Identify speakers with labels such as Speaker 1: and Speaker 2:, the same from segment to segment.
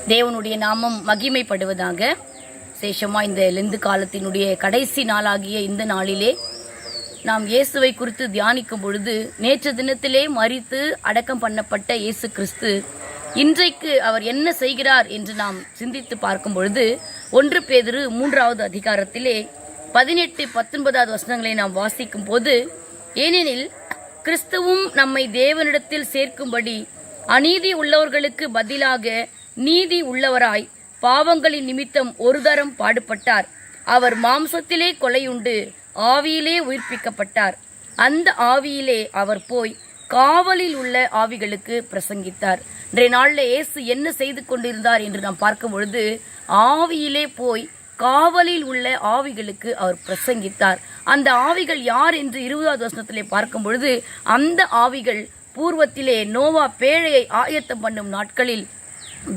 Speaker 1: தேவனுடைய நாமம் மகிமைப்படுவதாக சேஷமா இந்த லெந்து காலத்தினுடைய கடைசி நாளாகிய இந்த நாளிலே நாம் இயேசுவை குறித்து தியானிக்கும் பொழுது நேற்று தினத்திலே மறித்து அடக்கம் பண்ணப்பட்ட இயேசு கிறிஸ்து இன்றைக்கு அவர் என்ன செய்கிறார் என்று நாம் சிந்தித்து பார்க்கும் பொழுது ஒன்று பேதிரு மூன்றாவது அதிகாரத்திலே பதினெட்டு பத்தொன்பதாவது வசனங்களை நாம் வாசிக்கும் போது ஏனெனில் கிறிஸ்துவும் நம்மை தேவனிடத்தில் சேர்க்கும்படி அநீதி உள்ளவர்களுக்கு பதிலாக நீதி உள்ளவராய் பாவங்களின் நிமித்தம் ஒரு தரம் பாடுபட்டார். அவர் மாம்சத்திலே கொலையுண்டு ஆவியிலே உயிர்ப்பிக்கப்பட்டார். அந்த ஆவியிலே அவர் போய் காவலில் உள்ள ஆவிகளுக்கு பிரசங்கித்தார். இன்றைய நாளில் இயேசு என்ன செய்து கொண்டிருந்தார் என்று நாம் பார்க்கும் பொழுது ஆவியிலே போய் காவலில் உள்ள ஆவிகளுக்கு அவர் பிரசங்கித்தார். அந்த ஆவிகள் யார் என்று இருபதாவது வசனத்திலே பார்க்கும் பொழுது அந்த ஆவிகள் பூர்வத்திலே நோவா பேழையை ஆயத்தம் பண்ணும் நாட்களில்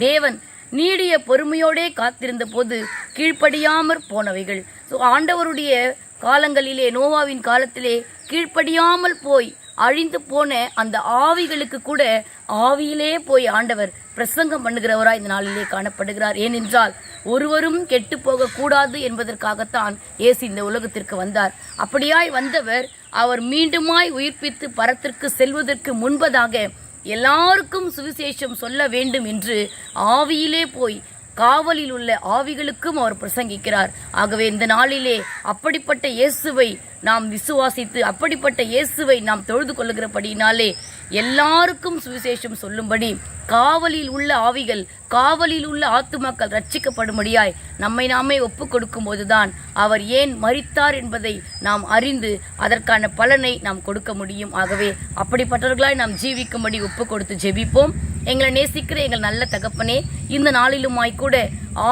Speaker 1: தேவன் நீடிய பொறுமையோடே காத்திருந்த போது கீழ்ப்படியாமற் போனவைகள். ஸோ ஆண்டவருடைய காலங்களிலே நோவாவின் காலத்திலே கீழ்ப்படியாமல் போய் அழிந்து போன அந்த ஆவிகளுக்கு கூட ஆவியிலே போய் ஆண்டவர் பிரசங்கம் பண்ணுகிறவராய் இந்த நாளிலே காணப்படுகிறார். ஏனென்றால் ஒருவரும் கெட்டு போக கூடாது என்பதற்காகத்தான் இயேசு இந்த உலகத்திற்கு வந்தார். அப்படியாய் வந்தவர் அவர் மீண்டுமாய் உயிர்ப்பித்து பரத்திற்கு செல்வதற்கு முன்பதாக எல்லாருக்கும் சுவிசேஷம் சொல்ல வேண்டும் என்று ஆவியிலே போய் காவலில் உள்ள ஆவிகளுக்கும் அவர் பிரசங்கிக்கிறார். ஆகவே இந்த நாளிலே அப்படிப்பட்ட இயேசுவை நாம் விசுவாசித்து அப்படிப்பட்ட இயேசுவை நாம் தொழுது கொள்ளுகிறபடியினாலே எல்லாருக்கும் சுவிசேஷம் சொல்லும்படி காவலில் உள்ள ஆவிகள் காவலில் உள்ள ஆத்துமாக்கள் ரட்சிக்கப்படும்படியாய் நம்மை நாமே ஒப்பு கொடுக்கும் போதுதான் அவர் ஏன் மறித்தார் என்பதை நாம் அறிந்து அதற்கான பலனை நாம் கொடுக்க முடியும். ஆகவே அப்படிப்பட்டவர்களாய் நாம் ஜீவிக்கும்படி ஒப்பு கொடுத்து ஜெபிப்போம். எங்களை நேசிக்கிற எங்கள் நல்ல தகப்பனே இந்த நாளிலுமாய் கூட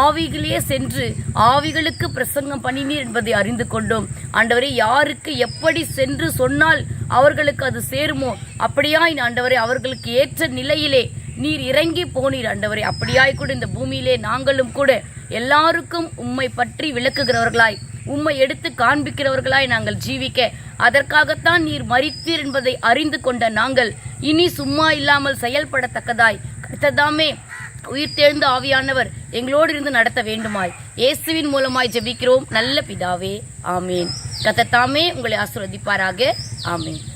Speaker 1: ஆவிகளே சென்று ஆவிகளுக்கு பிரசங்கம் பண்ணினீர் என்பதை அறிந்து கொண்டோம். ஆண்டவரே யாருக்கு எப்படி சென்று சொன்னால் அவர்களுக்கு அது சேருமோ? அப்படியாய் ஆண்டவரே அவர்களுக்கு ஏற்ற நிலையிலே நீர் இறங்கி போனீர் ஆண்டவரே. அப்படியாய் கூட இந்த பூமியிலே நாங்களும் கூட எல்லாருக்கும் உம்மை பற்றி விளக்குகிறவர்களாய். உம்மை எடுத்து காண்பிக்கிறவர்களாய் நாங்கள் ஜீவிக்க அதற்காகத்தான் நீர் மறித்தீர் என்பதை அறிந்து கொண்ட நாங்கள் இனி சும்மா இல்லாமல் செயல்படத்தக்கதாய். கர்த்ததாமே உயிர் தேர்ந்த ஆவியானவர் எங்களோடு இருந்து நடத்த வேண்டுமாய். இயேசுவின் மூலமாய் ஜெபிக்கிறோம். நல்ல பிதாவே ஆமேன். கத்தத்தாமே உங்களை ஆசிர்வதிப்பாராக. ஆமேன்.